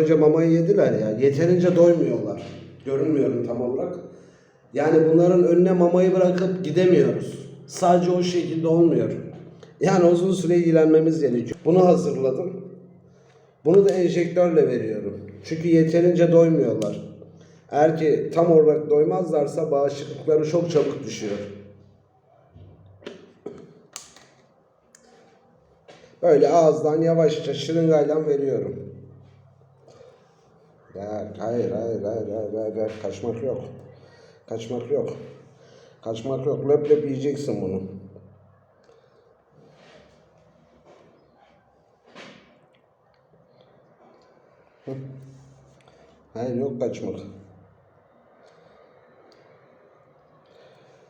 Önce mamayı yediler ya. Yeterince doymuyorlar. Görünmüyorum tam olarak. Yani bunların önüne mamayı bırakıp gidemiyoruz. Sadece o şekilde olmuyor. Yani uzun süre ilgilenmemiz gerekiyor. Bunu hazırladım. Bunu da enjektörle veriyorum. Çünkü yeterince doymuyorlar. Eğer ki tam olarak doymazlarsa bağışıklıkları çok çabuk düşüyor. Böyle ağızdan yavaşça şırıngayla veriyorum. Ya hayır hayır hayır hayır hayır, hayır. kaçmak yok. Kaçmak yok. Kaçmak yok. Löp löp yiyeceksin bunu. Hayır yok kaçmak.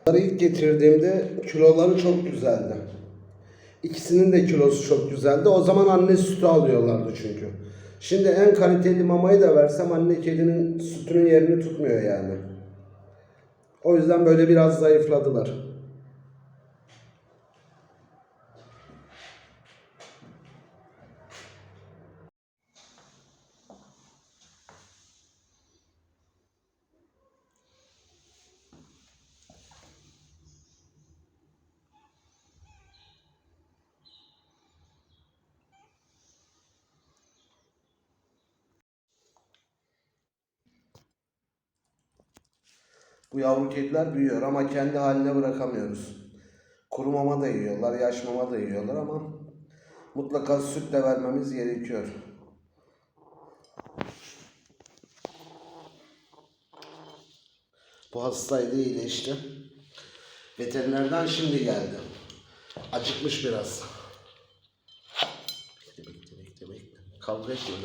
Bunları ilk getirdiğimde kiloları çok güzeldi. İkisinin de kilosu çok güzeldi. O zaman anne sütü alıyorlardı çünkü. Şimdi en kaliteli mamayı da versem anne kedinin sütünün yerini tutmuyor yani. O yüzden böyle biraz zayıfladılar. Bu yavru kediler büyüyor ama kendi haline bırakamıyoruz. Kuru mama da yiyorlar, yaş mama da yiyorlar ama mutlaka süt de vermemiz gerekiyor. Bu hastaydı iyileşti. Veterinerden şimdi geldi. Acıkmış biraz. Bekle bekle bekle bekle. Kavga etme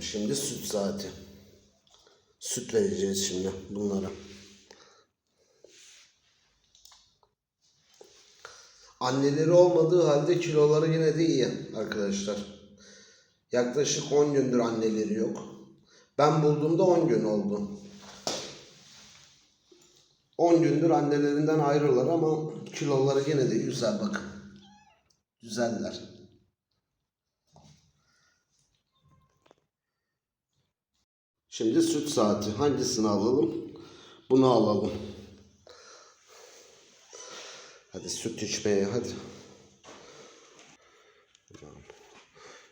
şimdi süt saati. Süt vereceğiz şimdi bunlara. Anneleri olmadığı halde kiloları yine de iyi arkadaşlar. Yaklaşık 10 gündür anneleri yok. Ben bulduğumda 10 gün oldu. 10 gündür annelerinden ayrılar ama kiloları yine de güzel bakın. Güzeller. Şimdi süt saati. Hangisini alalım? Bunu alalım. Hadi süt içmeye hadi.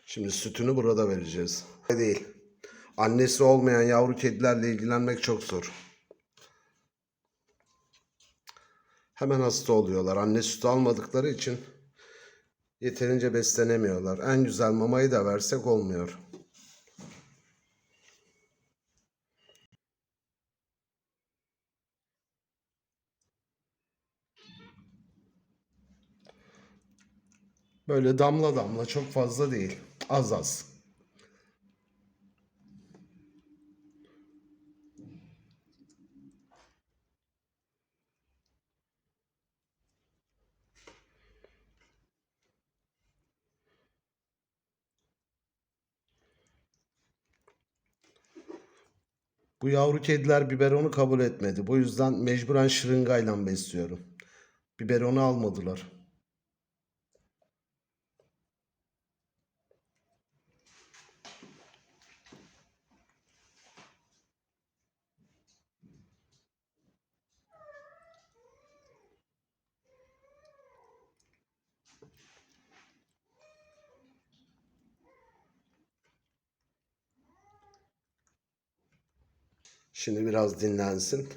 Şimdi sütünü burada vereceğiz. Değil. Annesi olmayan yavru kedilerle ilgilenmek çok zor. Hemen hasta oluyorlar. Anne sütü almadıkları için yeterince beslenemiyorlar. En güzel mamayı da versek olmuyor. Böyle damla damla çok fazla değil. Az az. Bu yavru kediler biberonu kabul etmedi. Bu yüzden mecburen şırıngayla besliyorum. Biberonu almadılar. Şimdi biraz dinlensin.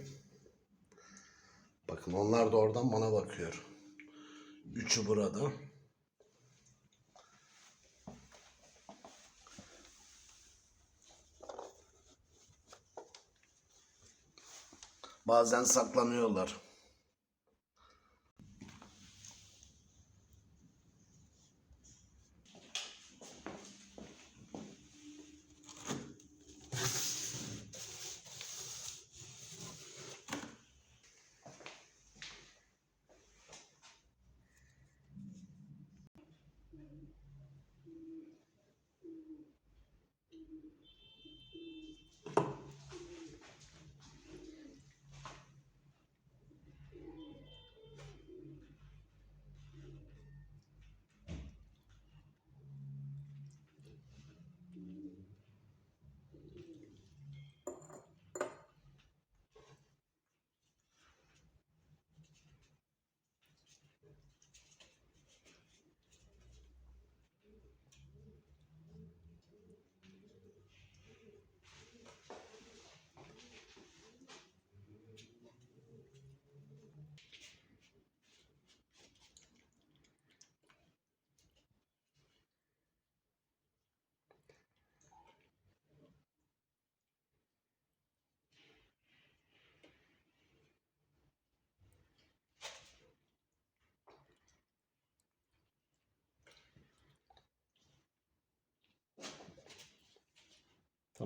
Bakın onlar da oradan bana bakıyor. Üçü burada. Bazen saklanıyorlar.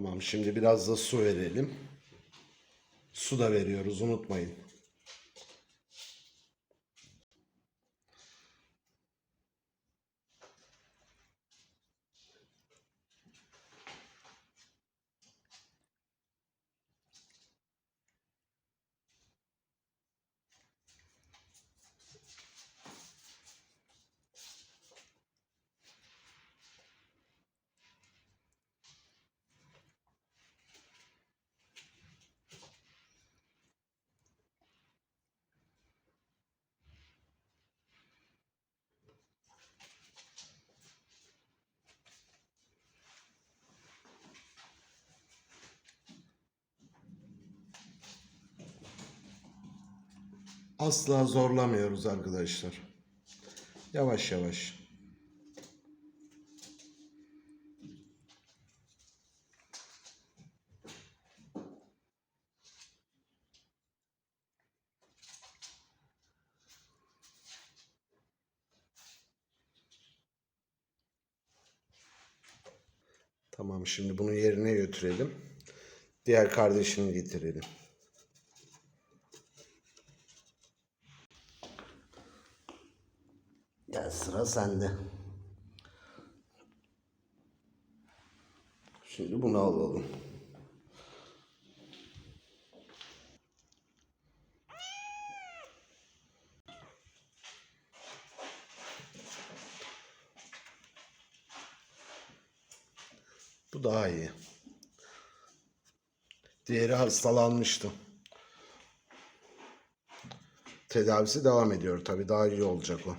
Tamam şimdi biraz da su verelim. Su da veriyoruz unutmayın. Asla zorlamıyoruz arkadaşlar. Yavaş yavaş. Tamam şimdi bunu yerine götürelim. Diğer kardeşini getirelim. Sıra sende. Şimdi bunu alalım. Bu daha iyi. Diğeri hastalanmıştı. Tedavisi devam ediyor tabii daha iyi olacak o.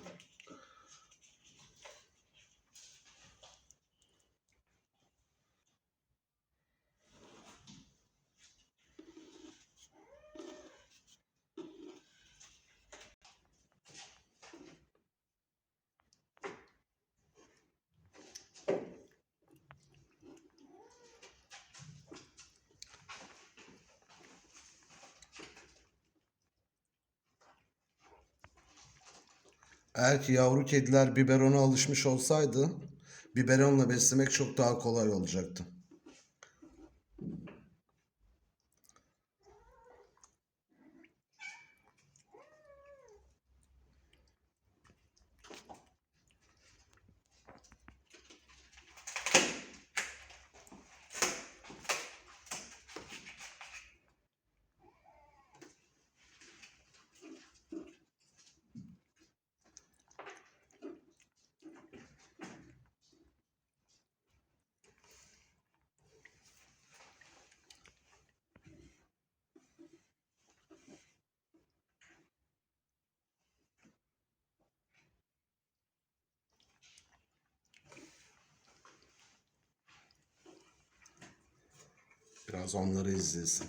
Eğer ki yavru kediler biberona alışmış olsaydı biberonla beslemek çok daha kolay olacaktı. Biraz onları izlesin.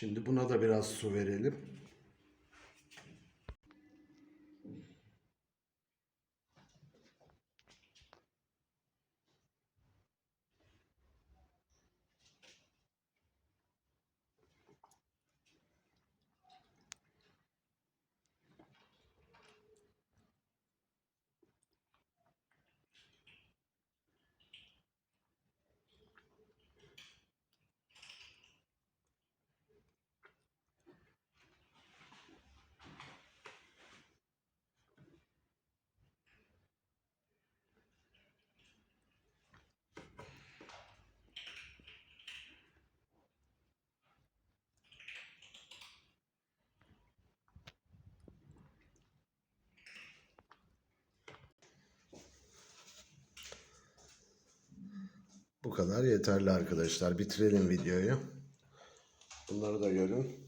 Şimdi buna da biraz su verelim. Bu kadar yeterli arkadaşlar. Bitirelim videoyu. Bunları da görün.